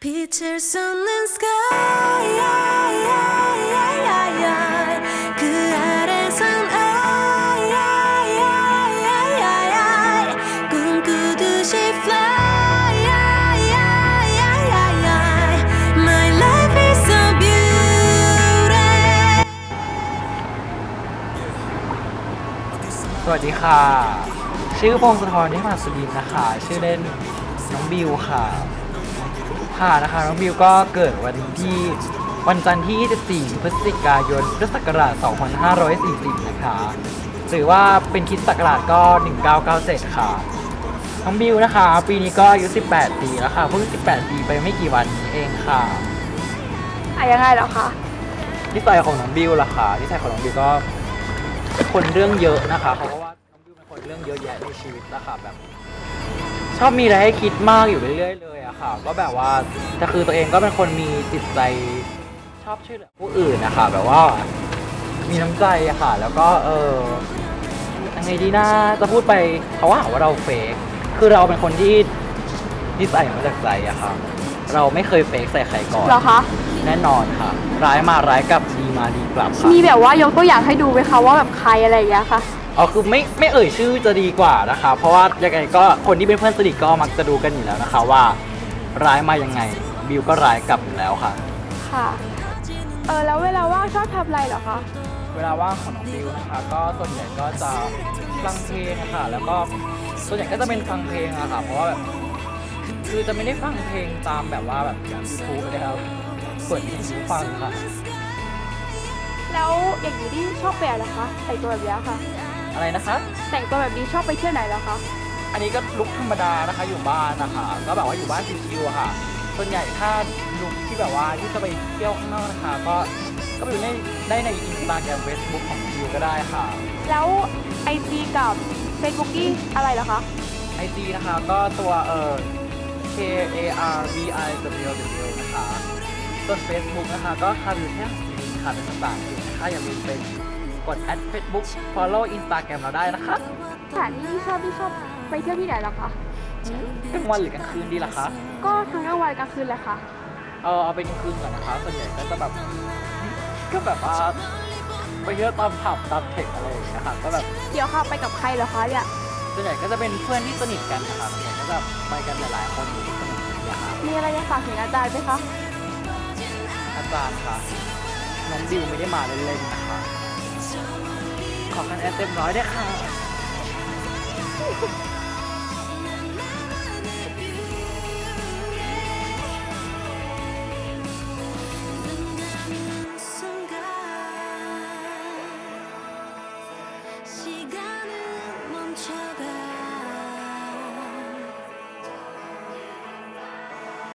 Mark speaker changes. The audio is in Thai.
Speaker 1: 빛을 쏟는 sky 그 아래선 I 꿈꾸듯이 fly My life is so beautiful
Speaker 2: สวัสดีค่ะ ชื่อพงศธรที่มาสุดินนะคะ ชื่อเล่นน้องบิวค่ะ ค่ะนะคะน้องบิวก็เกิดวันที่ วันจันทร์ที่ 24 พฤศจิกายน พุทธศักราช 2540 นะคะหรือว่าเป็นคริดศักราชก็ 1997 ค่ะ น้องบิวนะคะ ปีนี้ก็อายุ 18 ปีแล้วค่ะ เพิ่ง 18 ปีไปไม่กี่วันนี้เองค่ะ
Speaker 3: อะยังไงเหรอคะ
Speaker 2: นิสัยของน้องบิวล่ะค่ะนิสัยของน้องบิวก็เป็นคนเรื่องเยอะนะคะ เพราะว่าน้องบิวเป็นคนเรื่องเยอะแยะในชีวิตนะคะแบบ ชอบมีอะไรให้คิดมากอยู่เรื่อยๆเลยอะค่ะ ก็แบบว่าแต่คือตัวเองก็เป็นคนมีจิตใจชอบช่วยเหลือผู้อื่นนะคะแบบว่า มีน้ำใจอะค่ะ แล้วก็เออยังไงดีนะจะพูดไปเขาว่าหาว่าเราเฟกคือเราเป็นคนที่นิสัยมาจากใจอะค่ะ เราไม่เคยเฟกใส่ใครก่อน
Speaker 3: เหรอคะ
Speaker 2: แน่นอนค่ะ ร้ายมาร้ายกลับดีมาดีกลับค่ะ
Speaker 3: มีแบบว่ายกตัวอย่างให้ดูไหมคะว่าแบบใครอะไรอย่างเงี้ยค่ะ
Speaker 2: อ๋อคือไม่ไม่เอ่ยชื่อจะดีกว่านะคะ เพราะว่ายังไงก็คนที่เป็นเพื่อนสนิทก็มักจะดูกันอยู่แล้วนะคะว่า ร้ายมายังไงบิวก็ร้ายกลับอยู่แล้วค่ะ
Speaker 3: ค่ะ เออแล้วเวลาว่างชอบทำอะไรเหรอคะ
Speaker 2: เวลาว่างของน้องบิวนะคะ ก็ส่วนใหญ่ก็จะฟังเพลงอะค่ะ แล้วก็ส่วนใหญ่ก็จะเป็นฟังเพลงอะค่ะ เพราะว่าแบบคือจะไม่ได้ฟังเพลงตามแบบว่าแบบยูทูบนะครับเปิดยูทูบฟังค่ะ
Speaker 3: แล้วอย่างนี้ที่ชอบไปอะไรคะแต่งตัวแบบเนี้ยค่ะ
Speaker 2: อะไรนะคะ
Speaker 3: แต่งตัวแบบนี้ชอบไปเที่ยวไหนเหรอคะ
Speaker 2: อันนี้ก็ลุกธรรมดานะคะอยู่บ้านนะคะ ก็แบบว่าอยู่บ้านชิวๆอะค่ะ ส่วนใหญ่ถ้าลุกที่แบบว่าที่จะไปเที่ยวข้างนอกนะคะ ก็ก็ไปดูได้ได้ในอินสตาแกรมเฟซบุ๊กของบิวก็ได้ค่ะ
Speaker 3: แล้วไอจีกับเฟซบุ๊กกี้อะไรเหรอคะ
Speaker 2: ไอจีนะคะก็ตัวเอ่อ K A R B I W W นะคะส่วน Facebook นะคะก็คาร์บิวแค่ค่ะเป็นภาษาอังกฤษนะคะอย่าลืมไป กด add Facebook follow Instagram เราได้นะคะ
Speaker 3: สถานที่ที่ชอบที่ชอบไปเที่ยวที่ไหนเหรอคะ
Speaker 2: กลางวันหรือกลางคืนดีล่ะคะ
Speaker 3: ก็ทั้งกลางวันกลางคืนเลยค่ะ
Speaker 2: เอาเอาเป็นกลางคืนก่อนนะคะส่วนใหญ่ก็จะแบบก็แบบว่าไปเที่ยวตามผับตามเทคอะไรอย่างเงี้ยค่ะก็แบบ
Speaker 3: เดี๋ยวค่ะไปกับใครเหรอคะเนี่ย
Speaker 2: ส่วนใหญ่ก็จะเป็นเพื่อนที่สนิทกันนะคะส่วนใหญ่ก็จะไปกันหลายๆคนอยู่ที่สนิทกันนะคะ
Speaker 3: มีอะไรจะฝากถึงอาจารย์ไหมคะ
Speaker 2: อาจารย์ค่ะน้องดิวไม่ได้มาเล่นๆนะคะ ขอคะแนนเต็มร้อยได้วยค่ะ
Speaker 1: 순간 시간은 멈춰